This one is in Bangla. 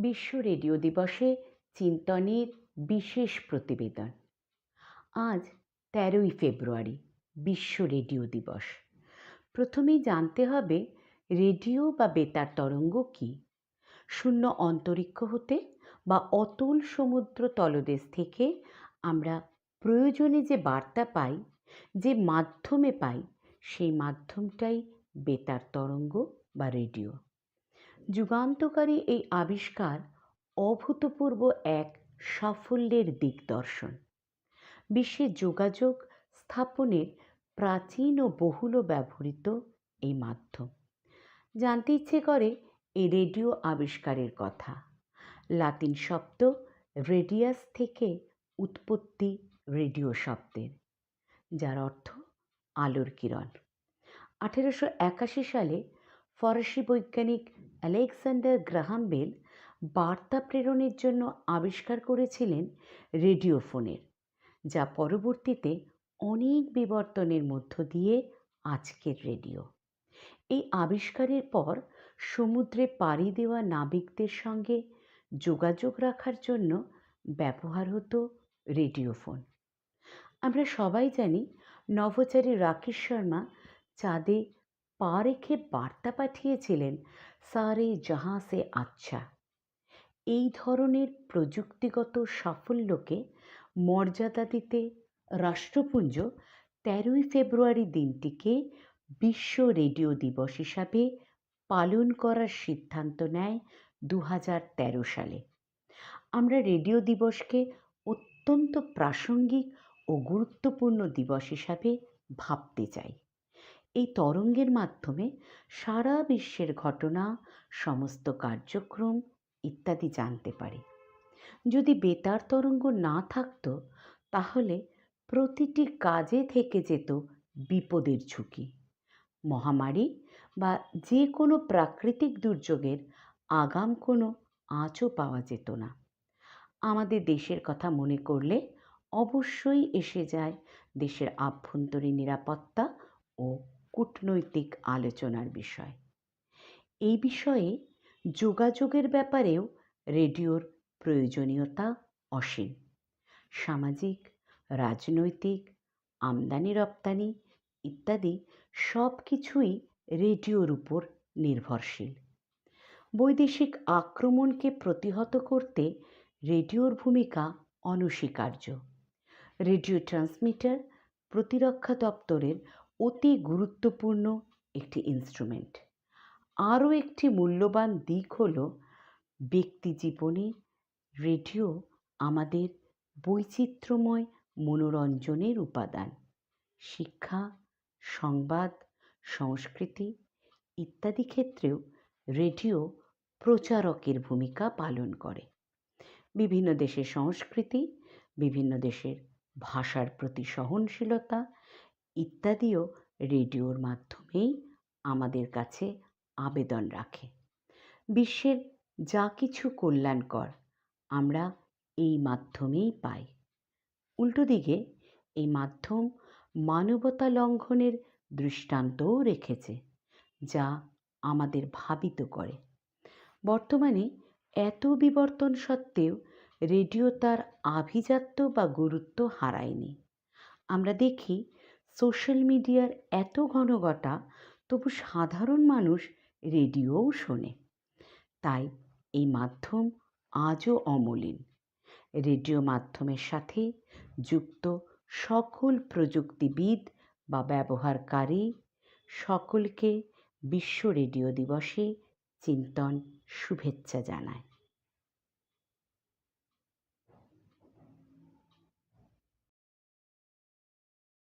বিশ্ব রেডিও দিবসে চিন্তনের বিশেষ প্রতিবেদন। আজ তেরোই ফেব্রুয়ারি, বিশ্ব রেডিও দিবস। প্রথমেই জানতে হবে, রেডিও বা বেতার তরঙ্গ কী? শূন্য অন্তরিক্ষ হতে বা অতল সমুদ্র তলদেশ থেকে আমরা প্রয়োজনে যে বার্তা পাই, যে মাধ্যমে পাই, সেই মাধ্যমটাই বেতার তরঙ্গ বা রেডিও। যুগান্তকারী এই আবিষ্কার অভূতপূর্ব এক সাফল্যের দিকদর্শন বিশ্বে যোগাযোগ স্থাপনের প্রাচীন ও বহুল ব্যবহৃত এই মাধ্যম। জানতে ইচ্ছে করে এই রেডিও আবিষ্কারের কথা। লাতিন শব্দ রেডিয়াস থেকে উৎপত্তি রেডিও শব্দের, যার অর্থ আলোর কিরণ। আঠেরোশো একাশি সালে ফরাসি বৈজ্ঞানিক আলেকজান্ডার গ্রাহাম বেল বার্তা প্রেরণের জন্য আবিষ্কার করেছিলেন রেডিওফোনের, যা পরবর্তীতে অনেক বিবর্তনের মধ্য দিয়ে আজকের রেডিও। এই আবিষ্কারের পর সমুদ্রে পাড়ি দেওয়া নাবিকদের সঙ্গে যোগাযোগ রাখার জন্য ব্যবহার হতো রেডিওফোন। আমরা সবাই জানি নভোচারী রাকেশ শর্মা চাঁদে পা রেখে বার্তা পাঠিয়েছিলেন সারে জাহাঁ সে আচ্ছা। এই ধরনের প্রযুক্তিগত সাফল্যকে মর্যাদা দিতে রাষ্ট্রপুঞ্জ তেরোই ফেব্রুয়ারি দিনটিকে বিশ্ব রেডিও দিবস হিসাবে পালন করার সিদ্ধান্ত নেয় দু সালে। আমরা রেডিও দিবসকে অত্যন্ত প্রাসঙ্গিক ও গুরুত্বপূর্ণ দিবস হিসাবে ভাবতে চাই। এই তরঙ্গের মাধ্যমে সারা বিশ্বের ঘটনা, সমস্ত কার্যক্রম ইত্যাদি জানতে পারি। যদি বেতার তরঙ্গ না থাকতো, তাহলে প্রতিটি কাজে থেকে যেত বিপদের ঝুঁকি। মহামারী বা যে কোনো প্রাকৃতিক দুর্যোগের আগাম কোনো আঁচও পাওয়া যেত না। আমাদের দেশের কথা মনে করলে অবশ্যই এসে যায় দেশের আভ্যন্তরীণ নিরাপত্তা ও কূটনৈতিক আলোচনার বিষয়। এই বিষয়ে যোগাযোগের ব্যাপারেও রেডিওর প্রয়োজনীয়তা অসীম। সামাজিক, রাজনৈতিক, আমদানি, রপ্তানি ইত্যাদি সব কিছুই রেডিওর উপর নির্ভরশীল। বৈদেশিক আক্রমণকে প্রতিহত করতে রেডিওর ভূমিকা অনস্বীকার্য। রেডিও ট্রান্সমিটার প্রতিরক্ষা দপ্তরের অতি গুরুত্বপূর্ণ একটি ইনস্ট্রুমেন্ট আরও একটি মূল্যবান দিক হল, ব্যক্তি জীবনে রেডিও আমাদের বৈচিত্র্যময় মনোরঞ্জনের উপাদান। শিক্ষা, সংবাদ, সংস্কৃতি ইত্যাদি ক্ষেত্রেও রেডিও প্রচারকের ভূমিকা পালন করে। বিভিন্ন দেশের সংস্কৃতি, বিভিন্ন দেশের ভাষার প্রতি সহনশীলতা ইত্যাদিও রেডিওর মাধ্যমেই আমাদের কাছে আবেদন রাখে। বিশ্বের যা কিছু কল্যাণকর আমরা এই মাধ্যমেই পাই। উল্টো দিকে, এই মাধ্যম মানবতা লঙ্ঘনের দৃষ্টান্তও রেখেছে, যা আমাদের ভাবিত করে। বর্তমানে এত বিবর্তন সত্ত্বেও রেডিও তার আভিজাত্য বা গুরুত্ব হারায়নি। আমরা দেখি সোশ্যাল মিডিয়ার এত ঘনঘটা, তবু সাধারণ মানুষ রেডিওও শোনে। তাই এই মাধ্যম আজও অমলিন। রেডিও মাধ্যমের সাথে যুক্ত সকল প্রযুক্তিবিদ বা ব্যবহারকারী সকলকে বিশ্ব রেডিও দিবসে চিন্তন শুভেচ্ছা জানায়।